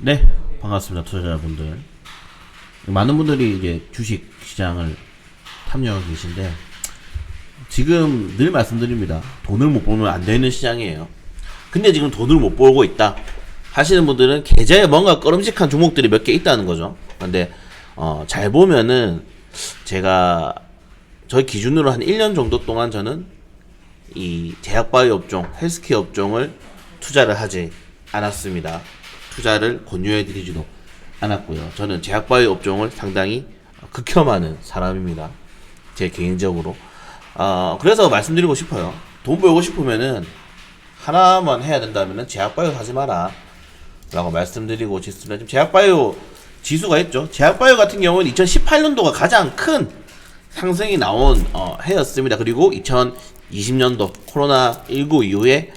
네, 반갑습니다, 투자자분들. 많은 분들이 이제 주식 시장을 탐구하고 계신데, 지금 늘 말씀드립니다. 돈을 못 벌면 안 되는 시장이에요. 근데 지금 돈을 못 벌고 있다. 하시는 분들은 계좌에 뭔가 꺼름직한 종목들이 몇 개 있다는 거죠. 근데, 어, 잘 보면은, 제가, 저희 기준으로 한 1년 정도 동안 저는 이 제약바이오 업종, 헬스케어 업종을 투자를 하지 않았습니다. 투자를 권유해 드리지도 않았고요. 저는 제약바이오 업종을 상당히 극혐하는 사람입니다. 제 개인적으로. 어, 그래서 말씀드리고 싶어요. 돈 벌고 싶으면은 하나만 해야 된다면은 제약바이오 하지 마라. 라고 말씀드리고 싶습니다. 지금 제약바이오 지수가 있죠. 제약바이오 같은 경우는 2018년도가 가장 큰 상승이 나온 어, 해였습니다. 그리고 2020년도 코로나19 이후에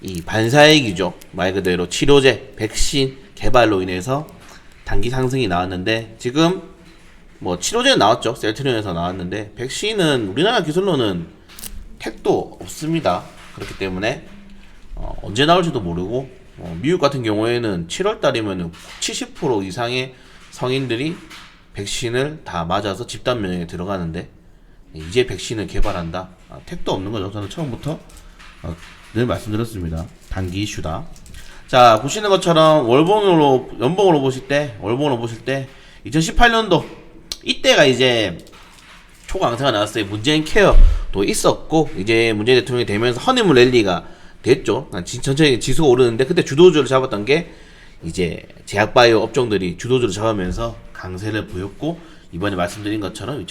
이 반사액이죠. 말 그대로 치료제, 백신 개발로 인해서 단기 상승이 나왔는데 지금 뭐 치료제는 나왔죠. 셀트리온에서 나왔는데 백신은 우리나라 기술로는 택도 없습니다. 그렇기 때문에 어, 언제 나올지도 모르고 어, 미국 같은 경우에는 7월 달이면 70% 이상의 성인들이 백신을 다 맞아서 집단 면역에 들어가는데 이제 백신을 개발한다. 아, 택도 없는 거죠. 저는 처음부터 어, 늘 말씀드렸습니다. 단기 이슈다. 자 보시는 것처럼 월봉으로 연봉으로 보실 때 월봉으로 보실 때 2018년도 이때가 이제 초강세가 나왔어요. 문재인 케어도 있었고 이제 문재인 대통령이 되면서 허니문 랠리가 됐죠. 아, 지- 천천히 지수가 오르는데 그때 주도주를 잡았던 게 이제 제약바이오 업종들이 주도주를 잡으면서 강세를 보였고 이번에 말씀드린 것처럼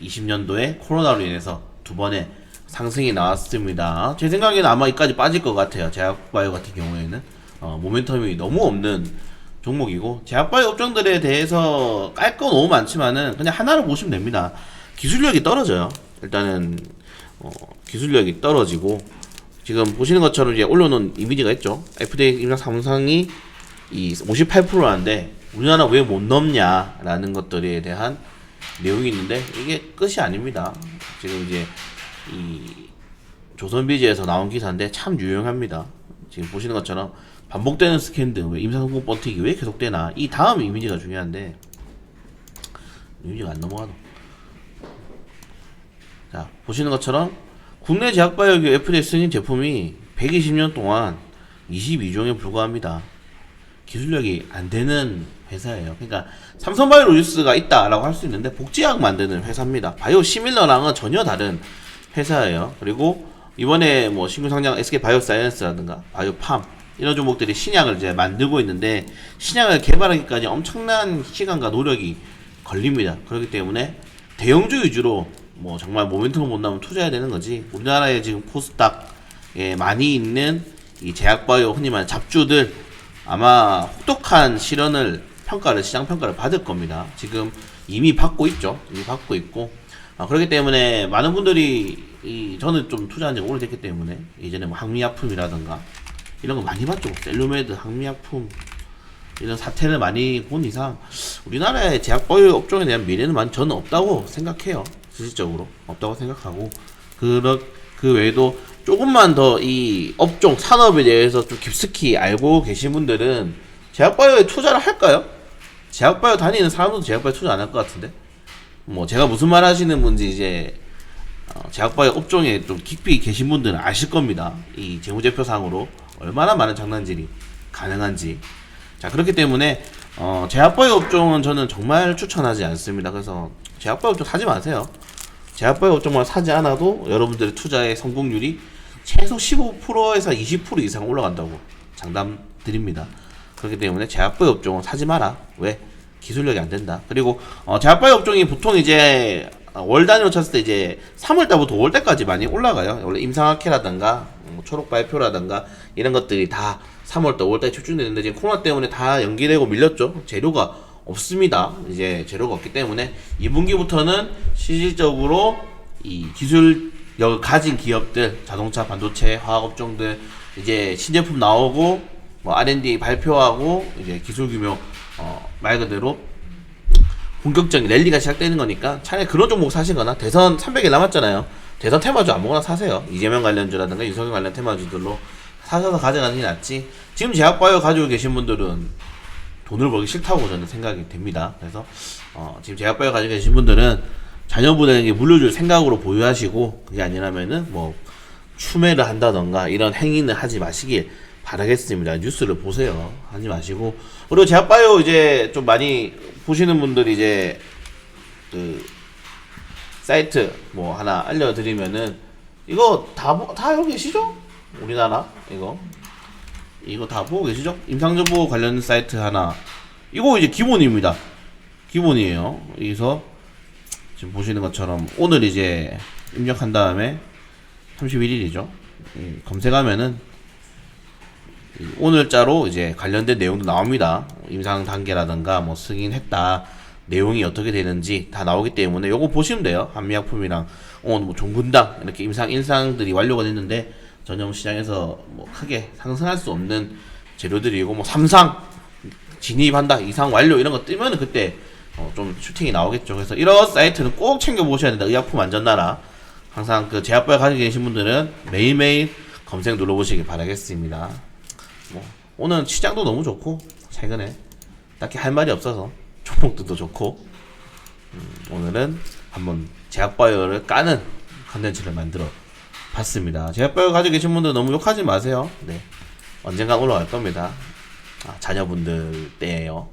2020년도에 코로나로 인해서 두 번의 상승이 나왔습니다. 제 생각에는 아마 이까지 빠질 것 같아요. 제약바이오 같은 경우에는 어, 모멘텀이 너무 없는 종목이고 제약바이오 업종들에 대해서 깔 거 너무 많지만은 그냥 하나로 보시면 됩니다. 기술력이 떨어져요. 일단은 어, 기술력이 떨어지고 지금 보시는 것처럼 이제 올려놓은 이미지가 있죠. FDA 임상 삼상이 이 58%인데 우리나라 왜 못 넘냐라는 것들에 대한 내용이 있는데 이게 끝이 아닙니다. 지금 이제 이 조선비지에서 나온 기사인데 참 유용합니다. 지금 보시는 것처럼 반복되는 스캔들 왜 임상성공 번티기 왜 계속되나 이 다음 이미지가 중요한데 이미지가 안 넘어가도 자 보시는 것처럼 국내 제약바이오 FDA 승인 제품이 120년 동안 22종에 불과합니다. 기술력이 안 되는 회사예요. 그러니까 삼성바이오로직스가 있다라고 할 수 있는데 복제약 만드는 회사입니다. 바이오 시밀러랑은 전혀 다른 회사예요. 그리고 이번에 뭐 신규 상장 SK 바이오사이언스라든가 바이오팜 이런 종목들이 신약을 이제 만들고 있는데 신약을 개발하기까지 엄청난 시간과 노력이 걸립니다. 그렇기 때문에 대형주 위주로 뭐 정말 모멘텀을 못 나면 투자해야 되는 거지. 우리나라에 지금 코스닥에 많이 있는 이 제약바이오 흔히 말하는 잡주들 아마 혹독한 실현을 평가를 시장 평가를 받을 겁니다. 지금 이미 받고 있죠. 이미 받고 있고 아, 그렇기 때문에 많은 분들이 이 저는 좀 투자한 지가 오래됐기 때문에 예전에 뭐 항미약품이라든가 이런 거 많이 봤죠. 셀로메드 항미약품 이런 사태를 많이 본 이상 우리나라의 제약바이오 업종에 대한 미래는 많이 저는 없다고 생각해요. 실질적으로 없다고 생각하고 그렇 그 외에도 조금만 더 이 업종 산업에 대해서 좀 깊숙이 알고 계신 분들은 제약바이오에 투자를 할까요? 제약바이오 다니는 사람도 제약바이오 투자 안 할 것 같은데 뭐 제가 무슨 말 하시는 분지 이제 어, 제약바이오 업종에 좀 깊이 계신 분들은 아실 겁니다. 이 재무제표상으로 얼마나 많은 장난질이 가능한지. 자 그렇기 때문에 어, 제약바이오 업종은 저는 정말 추천하지 않습니다. 그래서 제약바이오 업종 사지 마세요. 제약바이오 업종만 사지 않아도 여러분들의 투자의 성공률이 최소 15%에서 20% 이상 올라간다고 장담 드립니다. 그렇기 때문에 제약바이오 업종은 사지 마라. 왜? 기술력이 안 된다. 그리고 어, 제약바이오 업종이 보통 이제 어, 월 단위로 쳤을 때 이제 3월 달부터 5월 달까지 많이 올라가요. 원래 임상학회라든가 뭐 초록 발표라든가 이런 것들이 다 3월 달, 5월 달에 집중되는데 지금 코로나 때문에 다 연기되고 밀렸죠. 재료가 없습니다. 이제 재료가 없기 때문에 2분기부터는 실질적으로 이 기술력을 가진 기업들, 자동차, 반도체, 화학 업종들 이제 신제품 나오고 뭐 R&D 발표하고 이제 기술 규모 어, 말 그대로 본격적인 랠리가 시작되는 거니까 차라리 그런 종목 사시거나 대선 300일 남았잖아요. 대선 테마주 아무거나 사세요. 이재명 관련주라든가 유석열 관련 테마주들로 사셔서 가져가는 게 낫지. 지금 제약바이오 가지고 계신 분들은 돈을 벌기 싫다고 저는 생각이 됩니다. 그래서 어, 지금 제약바이오 가지고 계신 분들은 자녀분에게 물려줄 생각으로 보유하시고 그게 아니라면은 뭐 추매를 한다던가 이런 행위는 하지 마시길 바라겠습니다. 뉴스를 보세요. 하지 마시고 그리고 제약바이오 이제 좀 많이 보시는 분들이 이제 그 사이트 뭐 하나 알려드리면은 이거 다다 알고 계시죠? 우리나라 이거 이거 다 보고 계시죠? 임상정보 관련 사이트 하나 이거 이제 기본입니다. 기본이에요. 여기서 지금 보시는 것처럼 오늘 이제 입력한 다음에 31일이죠. 검색하면은 이 오늘자로 이제 관련된 내용도 나옵니다. 임상 단계라든가 뭐 승인했다 내용이 어떻게 되는지 다 나오기 때문에 요거 보시면 돼요. 한미약품이랑 오늘 뭐 종군당 이렇게 임상 인상들이 완료가 됐는데 전용 시장에서 뭐 크게 상승할 수 없는 재료들이고 뭐 삼상 진입한다 이상 완료 이런 거 뜨면은 그때 어, 좀 슈팅이 나오겠죠. 그래서 이런 사이트는 꼭 챙겨 보셔야 된다. 의약품 안전나라 항상 그 제약바에 가지고 계신 분들은 매일매일 검색 눌러보시길 바라겠습니다. 뭐 오늘 시장도 너무 좋고 최근에 딱히 할 말이 없어서 종목들도 좋고 음, 오늘은 한번 제약바이오를 까는 컨텐츠를 만들어 봤습니다. 제약바이오 가지고 계신 분들 너무 욕하지 마세요. 네 언젠간 올라갈 겁니다. 아, 자녀분들 때예요.